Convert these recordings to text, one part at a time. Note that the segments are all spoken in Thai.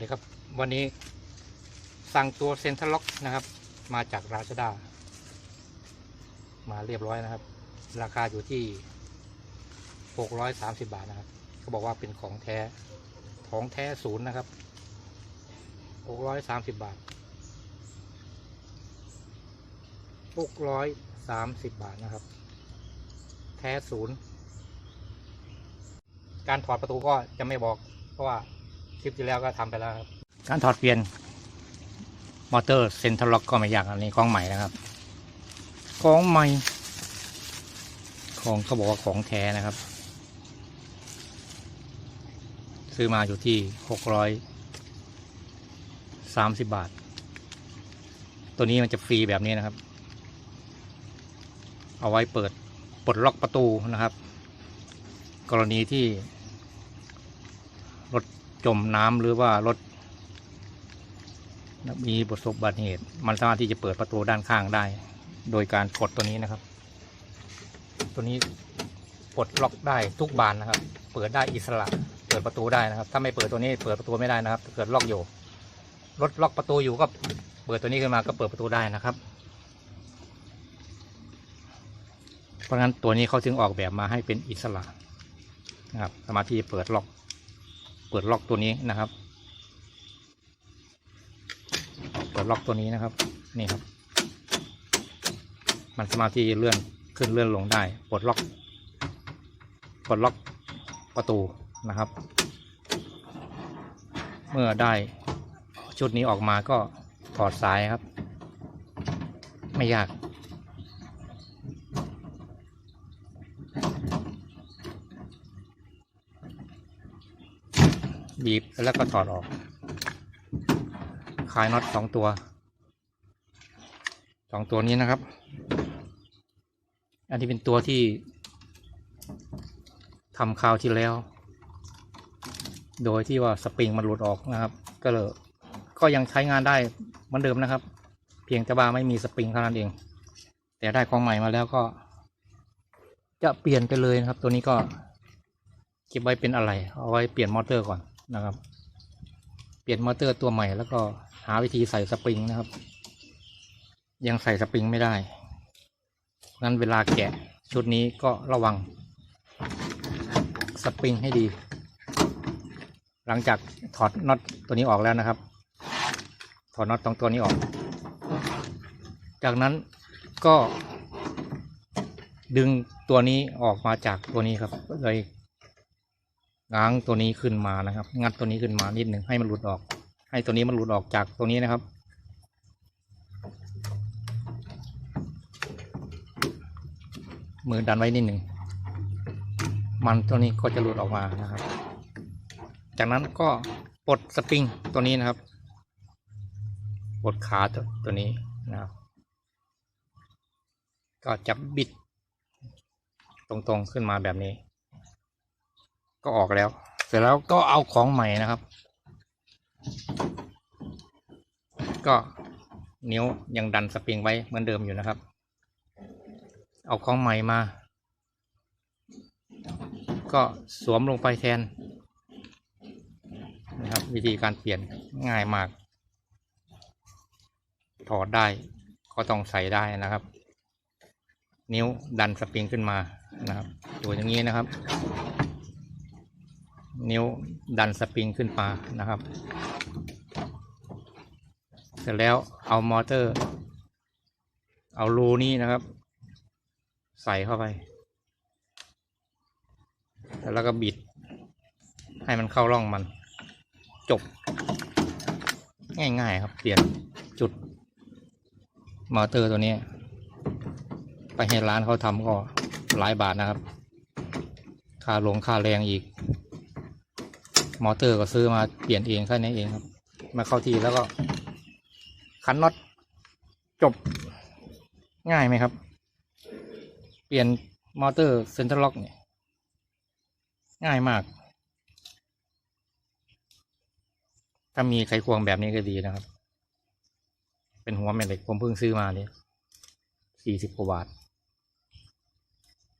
ดีครับ วันนี้สั่งตัวเซ็นทรัลล็อกนะครับ มาจากราชดา มาเรียบร้อยนะครับ ราคาอยู่ที่ 630 บาทนะครับเขาบอกว่าเป็นของแท้ของแท้ศูนย์นะครับ 630 บาท 630 บาทนะครับ แท้ศูนย์การถอดประตูก็จะไม่บอกเพราะว่า คลิปที่แล้วก็ทำไปแล้วครับ การถอดเปลี่ยนมอเตอร์เซ็นทรัลล็อกก็ไม่ยากอันนี้ของใหม่นะครับ ของใหม่ ของเขาบอกว่าของแท้นะครับ ซื้อมาอยู่ที่หกร้อยสามสิบบาท ตัวนี้มันจะฟรีแบบนี้นะครับ เอาไว้เปิดปลดล็อกประตูนะครับ กรณีที่ จมน้ำหรือว่ารถมีประสบอุบัติเหตุ มันสามารถที่จะเปิดประตูด้านข้างได้ โดยการกดตัวนี้นะครับ ตัวนี้ปลดล็อกได้ทุกบานนะครับ เปิดได้อิสระ เปิดประตูได้นะครับ ถ้าไม่เปิดตัวนี้เปิดประตูไม่ได้นะครับเกิดล็อกอยู่ รถล็อกประตูอยู่ก็เปิดตัวนี้ขึ้นมาก็เปิดประตูได้นะครับ เพราะฉะนั้นตัวนี้เขาจึงออกแบบมาให้เป็นอิสระนะครับ สามารถที่จะเปิดล็อก เปิดล็อกตัวนี้นะครับ เปิดล็อกตัวนี้นะครับ นี่ครับ มันสามารถที่จะเลื่อนขึ้นเลื่อนลงได้ปลดล็อกปลดล็อกประตูนะครับ เมื่อได้ชุดนี้ออกมาก็ถอดสายครับ ไม่ยาก บีบแล้วก็ถอดออก คลายน็อตสองตัวสองตัวนี้นะครับ อันนี้เป็นตัวที่ทำคราวที่แล้ว โดยที่ว่าสปริงมันหลุดออกนะครับ ก็เลยก็ยังใช้งานได้เหมือนเดิมนะครับ เพียงแต่ว่าไม่มีสปริงเท่านั้นเอง แต่ได้ของใหม่มาแล้วก็ จะเปลี่ยนไปเลยนะครับ ตัวนี้ก็เก็บไว้เป็นอะไร เอาไว้เปลี่ยนมอเตอร์ก่อน นะครับ เปลี่ยนมอเตอร์ตัวใหม่แล้วก็หาวิธีใส่สปริงนะครับ ยังใส่สปริงไม่ได้งั้นเวลาแกะชุดนี้ก็ระวังสปริงให้ดี หลังจากถอดน็อตตัวนี้ออกแล้วนะครับ ถอดน็อตตรงตัวนี้ออก จากนั้นก็ดึงตัวนี้ออกมาจากตัวนี้ครับเลย ง้างตัวนี้ขึ้นมานะครับ งัดตัวนี้ขึ้นมานิดหนึ่งให้มันหลุดออก ให้ตัวนี้มันหลุดออกจากตัวนี้นะครับมือดันไว้นิดหนึ่ง มันตัวนี้ก็จะหลุดออกมานะครับ จากนั้นก็ปลดสปริงตัวนี้นะครับ ปลดขาตัวตัวนี้นะครับ ก็จับบิดตรงๆขึ้นมาแบบนี้ ก็ออกแล้ว เสร็จแล้วก็เอาของใหม่นะครับ ก็นิ้วยังดันสปริงไว้เหมือนเดิมอยู่นะครับ เอาของใหม่มา ก็สวมลงไปแทนนะครับ วิธีการเปลี่ยนง่ายมาก ถอดได้ก็ต้องใส่ได้นะครับ นิ้วดันสปริงขึ้นมานะครับตัวอย่างนี้นะครับ นิ้วดันสปริงขึ้นมานะครับ เสร็จแล้วเอามอเตอร์ เอารูนี้นะครับ ใส่เข้าไป แล้วก็บิด ให้มันเข้าร่องมัน จบ ง่ายๆครับ เปลี่ยนจุด มอเตอร์ตัวนี้ ไปให้ร้านเขาทำก็หลายบาทนะครับ ค่าลงค่าแรงอีก มอเตอร์ก็ซื้อมาเปลี่ยนเองแค่นี้เองครับ มาเข้าทีแล้วก็ ขันน็อตจบง่ายไหมครับ เปลี่ยนมอเตอร์เซ็นเตอร์ล็อกเนี่ยง่ายมาก ถ้ามีไขควงแบบนี้ก็ดีนะครับ เป็นหัวแม่เหล็กผมเพิ่งซื้อมาเนี่ยสี่สิบกว่าบาท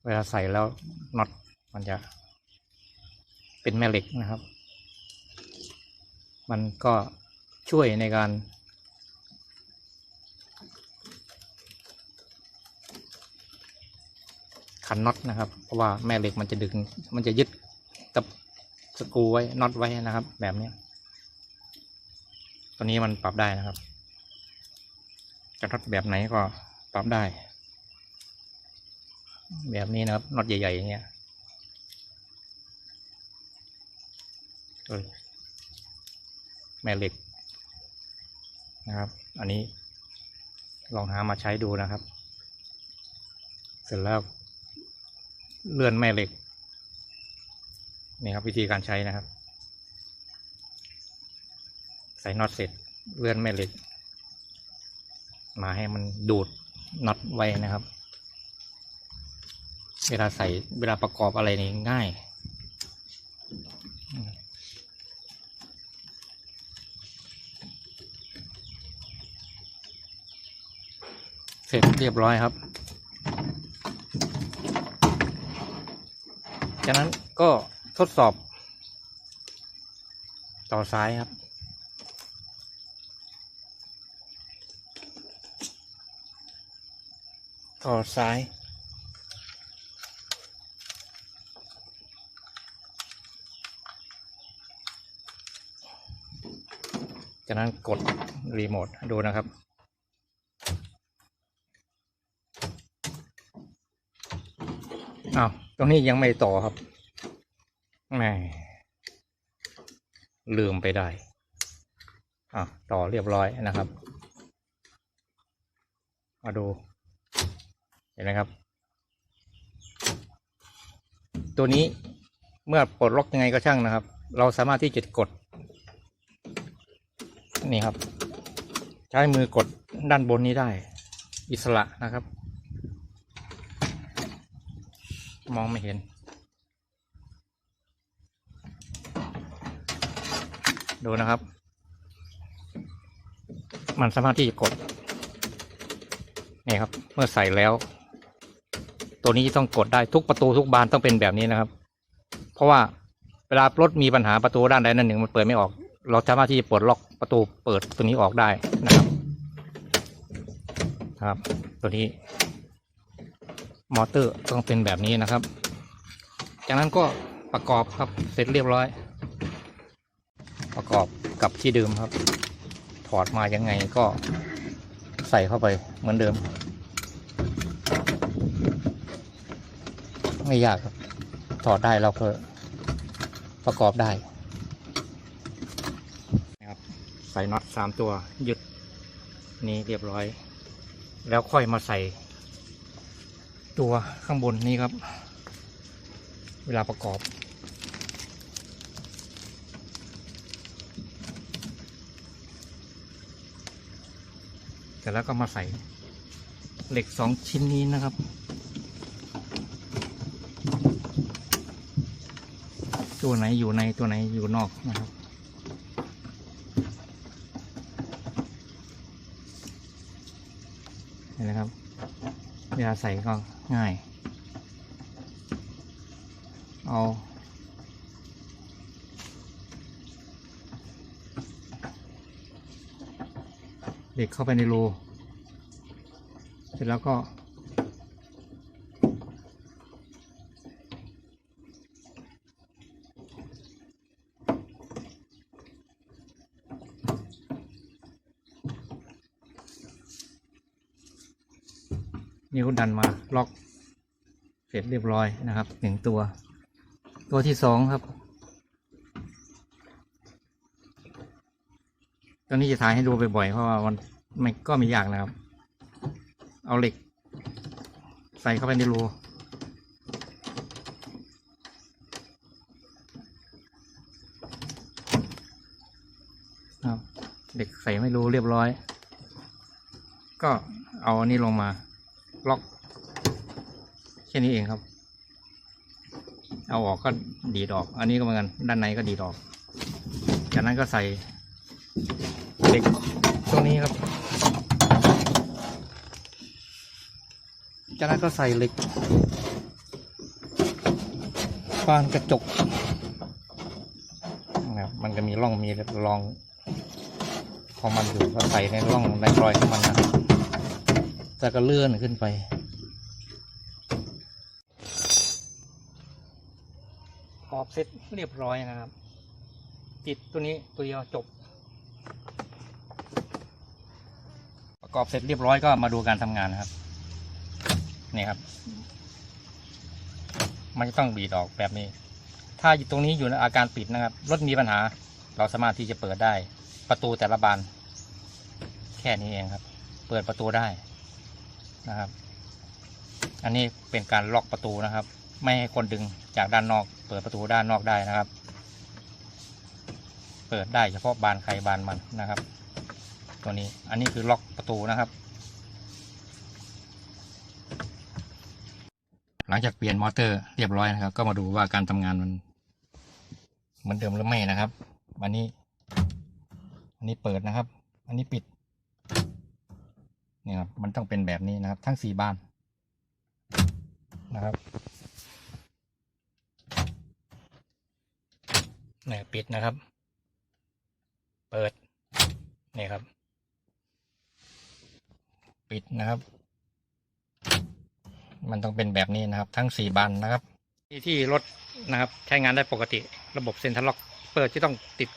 เวลาใส่แล้วน็อตมันจะเป็นแม่เหล็กนะครับ มันก็ช่วยในการ ขันน็อตนะครับ เพราะว่าแม่เหล็กมันจะดึงมันจะยึดกับสกรูไว้น็อตไว้นะครับ แบบนี้ตัวนี้มันปรับได้นะครับจะน็อตแบบไหนก็ปรับได้ แบบนี้นะครับน็อตใหญ่ๆอย่างเงี้ย แม่เหล็กนะครับ อันนี้ลองหามาใช้ดูนะครับ เสร็จแล้วเลื่อนแม่เหล็กนี่ครับวิธีการใช้นะครับ ใส่น็อตเสร็จเลื่อนแม่เหล็ก มาให้มันดูดน็อตไว้นะครับ เวลาใส่เวลาประกอบอะไรนี่ง่าย เสร็จเรียบร้อยครับ จากนั้นก็ทดสอบ ต่อซ้ายครับ ต่อซ้ายจากนั้นกดรีโมทดูนะครับ อ้าวตรงนี้ยังไม่ต่อครับแหมลืมไปได้อะต่อเรียบร้อยนะครับ มาดู เห็นไหมครับ ตัวนี้เมื่อปลดล็อกยังไงก็ช่างนะครับ เราสามารถที่จะกด นี่ครับ ใช้มือกดด้านบนนี้ได้ อิสระนะครับ มองไม่เห็น ดูนะครับ มันสามารถที่จะกด นี่ครับ เมื่อใส่แล้ว ตัวนี้ต้องกดได้ทุกประตูทุกบานต้องเป็นแบบนี้นะครับ เพราะว่าเวลารถมีปัญหาประตูด้านใดด้านหนึ่งมันเปิดไม่ออก เราสามารถที่จะปลดล็อกประตูเปิดตัวนี้ออกได้นะครับ ครับ ตัวนี้ มอเตอร์ต้องเป็นแบบนี้นะครับ จากนั้นก็ประกอบครับเสร็จเรียบร้อย ประกอบกับที่เดิมครับ ถอดมายังไงก็ใส่เข้าไปเหมือนเดิม ไม่ยากครับ ถอดได้เราก็ประกอบได้นะครับใส่น็อตสามตัวยึดนี้เรียบร้อย แล้วค่อยมาใส่ ตัวข้างบนนี้ครับ เวลาประกอบเสร็จแล้วก็มาใส่เหล็กสองชิ้นนี้นะครับตัวไหนอยู่ในตัวไหนอยู่นอกนะครับ เห็นไหมครับเวลาใส่ก็ ง่าย เอาเด็กเข้าไปในรูเสร็จแล้วก็ นิ้วดันมา ล็อกเสร็จเรียบร้อยนะครับหนึ่งตัว ตัวที่สองครับตัวนี้จะถ่ายให้ดูบ่อยๆเพราะว่ามันไม่ก็ไม่ยากนะครับ เอาเหล็ก ใส่เข้าไปในรูครับเหล็กใส่ไม่รูเรียบร้อย ก็เอาอันนี้ลงมา ล็อก แค่นี้เองครับ เอาออกก็ดีดออก อันนี้ก็เหมือนกัน ด้านในก็ดีดออก จากนั้นก็ใส่เหล็กตรงนี้ครับ จากนั้นก็ใส่เหล็กบานกระจกนะครับมันมันจะมีร่องมีรองของมันอยู่ก็ใส่ในร่องในรอยของมันนะครับแล้วก็เลื่อนขึ้นไป ขอบ เสร็จเรียบร้อยนะครับ ติดตัวนี้ตัวเดียวจบ ประกอบเสร็จเรียบร้อยก็มาดูการทำงานนะครับนี่ครับ มันจะต้องบีดออกแบบนี้ ถ้าอยู่ตรงนี้อยู่ในอาการปิดนะครับ รถมีปัญหา เราสามารถที่จะเปิดได้ ประตูแต่ละบาน แค่นี้เองครับ เปิดประตูได้นะครับ อันนี้เป็นการล็อกประตูนะครับ ไม่ให้คนดึงจากด้านนอก เปิดประตูด้านนอกได้นะครับ เปิดได้เฉพาะบานใครบานมันนะครับ ตัวนี้อันนี้คือล็อกประตูนะครับ หลังจากเปลี่ยนมอเตอร์เรียบร้อยนะครับ ก็มาดูว่าการทำงานมันเหมือนเดิมหรือไม่นะครับอันนี้ อันนี้เปิดนะครับ อันนี้ปิดนี่ครับมันต้องเป็นแบบนี้นะครับ ทั้งสี่บานนะครับ เนี่ยปิดนะครับ เปิดนี่ครับ ปิดนะครับ มันต้องเป็นแบบนี้นะครับ ทั้งสี่บานนะครับ ที่ที่รถนะครับ ใช้งานได้ปกติ ระบบเซ็นทรัลล็อกเปิดจะต้องติด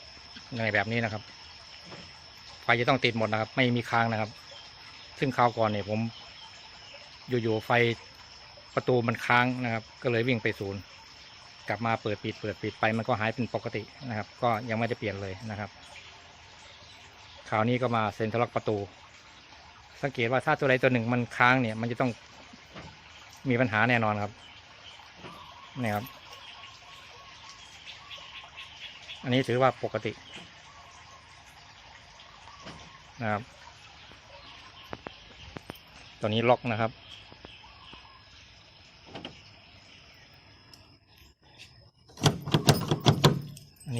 ในแบบนี้นะครับไฟจะต้องติดหมดนะครับ ไม่มีค้างนะครับ ซึ่งคราวก่อนเนี่ยผม อยู่ๆไฟประตูมันค้างนะครับ ก็เลยวิ่งไปศูนย์ กลับมาเปิดปิดเปิดปิดไปมันก็หายเป็นปกตินะครับ ก็ยังไม่ได้เปลี่ยนเลยนะครับคราวนี้ก็มาเซ็นทรัลล็อกประตู สังเกตว่าถ้าตัวใดตัวหนึ่งมันค้างเนี่ย มันจะต้องมีปัญหาแน่นอนครับนี่ครับ อันนี้ถือว่าปกตินะครับ ตัวนี้ล็อกนะครับ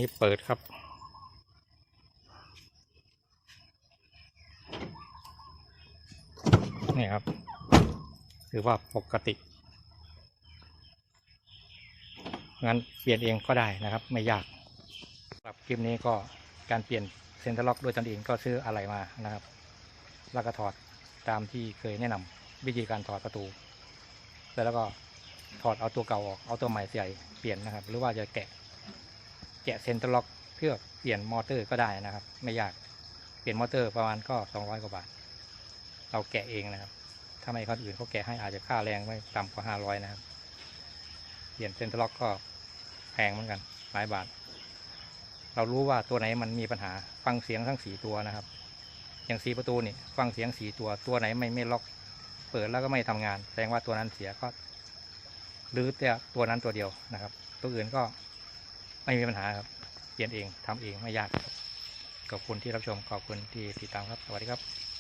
นี้เปิดครับ นี่ครับถือว่าปกติ งั้นเปลี่ยนเองก็ได้นะครับ ไม่ยากสำหรับคลิปนี้ก็การเปลี่ยนเซนเตอร์ล็อกด้วยตนเองก็ซื้ออะไรมานะครับ แล้วก็ถอดตามที่เคยแนะนำวิธีการถอดประตู แล้วก็ถอดเอาตัวเก่าออกเอาตัวใหม่ใส่เปลี่ยนนะครับ หรือว่าจะแกะ แกะเซนเตอร์ล็อกเพื่อเปลี่ยนมอเตอร์ก็ได้นะครับ ไม่ยากเปลี่ยนมอเตอร์ประมาณก็สองร้อยกว่าบาท เราแกะเองนะครับ ถ้าไม่คนอื่นเขาแกะให้อาจจะค่าแรงไม่ต่ำกว่าห้าร้อยนะครับ เปลี่ยนเซนเตอร์ล็อกก็แพงเหมือนกันหลายบาท เรารู้ว่าตัวไหนมันมีปัญหาฟังเสียงทั้งสี่ตัวนะครับ อย่างสีประตูนี่ฟังเสียงสี่ตัวตัวไหนไม่ไม่ล็อก เปิดแล้วก็ไม่ทำงาน แสดงว่าตัวนั้นเสียก็หรือแต่ตัวนั้นตัวเดียวนะครับ ตัวอื่นก็ ไม่มีปัญหาครับเปลี่ยนเองทำเองไม่ยากขอบคุณที่รับชมขอบคุณที่ติดตามครับสวัสดีครับ